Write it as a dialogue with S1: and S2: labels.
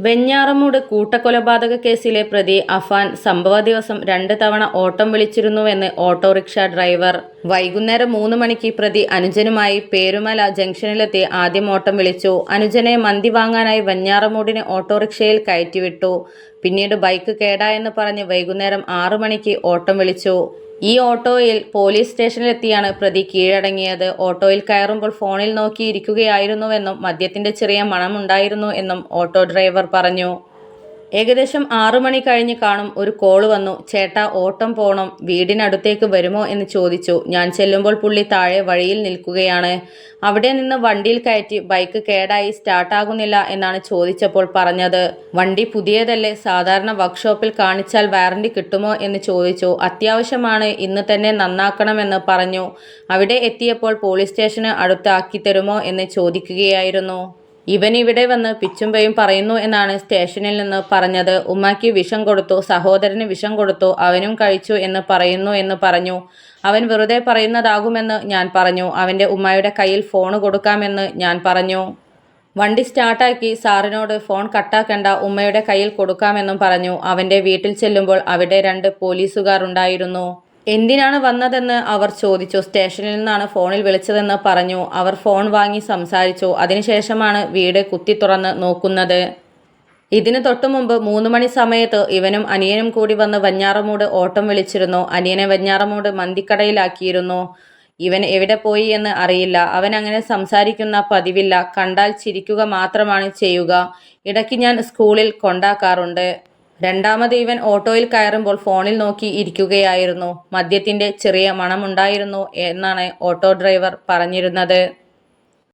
S1: വെഞ്ഞാറമൂട് കൂട്ടക്കൊലപാതക കേസിലെ പ്രതി അഫാൻ സംഭവ ദിവസം രണ്ട് തവണ ഓട്ടം വിളിച്ചിരുന്നുവെന്ന് ഓട്ടോറിക്ഷ ഡ്രൈവർ. വൈകുന്നേരം മൂന്ന് മണിക്ക് പ്രതി അനുജനുമായി പേരുമല ജംഗ്ഷനിലെത്തി ആദ്യം ഓട്ടം വിളിച്ചു. അനുജനെ മന്തി വാങ്ങാനായി വെഞ്ഞാറമൂടിന് ഓട്ടോറിക്ഷയിൽ കയറ്റിവിട്ടു. പിന്നീട് ബൈക്ക് കേടായെന്ന് പറഞ്ഞ് വൈകുന്നേരം ആറു മണിക്ക് ഓട്ടം വിളിച്ചു. ഈ ഓട്ടോയിൽ പോലീസ് സ്റ്റേഷനിലെത്തിയാണ് പ്രതി കീഴടങ്ങിയത്. ഓട്ടോയിൽ കയറുമ്പോൾ ഫോണിൽ നോക്കിയിരിക്കുകയായിരുന്നുവെന്നും മദ്യത്തിന്റെ ചെറിയ മണമുണ്ടായിരുന്നു എന്നും ഓട്ടോ ഡ്രൈവർ പറഞ്ഞു. ഏകദേശം ആറു മണി കഴിഞ്ഞ് കാണും ഒരു കോൾ വന്നു. ചേട്ട ഓട്ടം പോണം. വീടിനടുത്തേക്ക് വരുമോ എന്ന് ചോദിച്ചു. ഞാൻ ചെല്ലുമ്പോൾ പുള്ളി താഴെ വഴിയിൽ നിൽക്കുകയാണ്. അവിടെ നിന്ന് വണ്ടിയിൽ കയറ്റി ബൈക്ക് കേടായി സ്റ്റാർട്ടാകുന്നില്ല എന്നാണ് ചോദിച്ചപ്പോൾ പറഞ്ഞത്. വണ്ടി പുതിയതല്ലേ? സാധാരണ വർക്ക്ഷോപ്പിൽ കാണിച്ചാൽ വാറണ്ടി കിട്ടുമോ എന്ന് ചോദിച്ചു. അത്യാവശ്യമാണ്. ഇന്ന് തന്നെ നന്നാക്കണമെന്ന് പറഞ്ഞു. അവിടെ എത്തിയപ്പോൾ പോലീസ് സ്റ്റേഷന് അടുത്താക്കി തരുമോ എന്ന് ചോദിക്കുകയായിരുന്നു. ഇവൻ ഇവിടെ വന്ന് പിച്ചുംപയും പറയുന്നു എന്നാണ് സ്റ്റേഷനിൽ നിന്ന് പറഞ്ഞത്. ഉമ്മാക്ക് വിഷം കൊടുത്തു സഹോദരന് വിഷം കൊടുത്തു അവനും കഴിച്ചു എന്ന് പറയുന്നു എന്ന് പറഞ്ഞു. അവൻ വെറുതെ പറയുന്നതാകുമെന്ന് ഞാൻ പറഞ്ഞു. അവന്റെ ഉമ്മയുടെ കയ്യിൽ ഫോൺ കൊടുക്കാമെന്ന് ഞാൻ പറഞ്ഞു. വണ്ടി സ്റ്റാർട്ടാക്കി സാറിനോട് ഫോൺ കട്ടാക്കണ്ട ഉമ്മയുടെ കയ്യിൽ കൊടുക്കാമെന്നും പറഞ്ഞു. അവന്റെ വീട്ടിൽ ചെല്ലുമ്പോൾ അവിടെ രണ്ട് പോലീസുകാർ ഉണ്ടായിരുന്നു എന്തിനാണ് വന്നതെന്ന് അവർ ചോദിച്ചു. സ്റ്റേഷനിൽ നിന്നാണ് ഫോണിൽ വിളിച്ചതെന്ന് പറഞ്ഞു. അവർ ഫോൺ വാങ്ങി സംസാരിച്ചു. അതിനുശേഷമാണ് വീട് കുത്തി തുറന്ന് നോക്കുന്നത്. ഇതിന് തൊട്ടു മുമ്പ് മൂന്ന് മണി സമയത്ത് ഇവനും അനിയനും കൂടി വന്ന് വഞ്ഞാറമൂട് ഓട്ടം വിളിച്ചിരുന്നു. അനിയനെ വഞ്ഞാറമൂട് മന്തിക്കടയിലാക്കിയിരുന്നു. ഇവൻ എവിടെ പോയി എന്ന് അറിയില്ല. അവൻ അങ്ങനെ സംസാരിക്കുന്ന പതിവില്ല. കണ്ടാൽ ചിരിക്കുക മാത്രമാണ് ചെയ്യുക. ഇടയ്ക്ക് ഞാൻ സ്കൂളിൽ കൊണ്ടാക്കാറുണ്ട്. രണ്ടാമത് ഇവൻ ഓട്ടോയിൽ കയറുമ്പോൾ ഫോണിൽ നോക്കി ഇരിക്കുകയായിരുന്നു. മദ്യത്തിന്റെ ചെറിയ മണമുണ്ടായിരുന്നു എന്നാണ് ഓട്ടോ ഡ്രൈവർ പറഞ്ഞിരുന്നത്.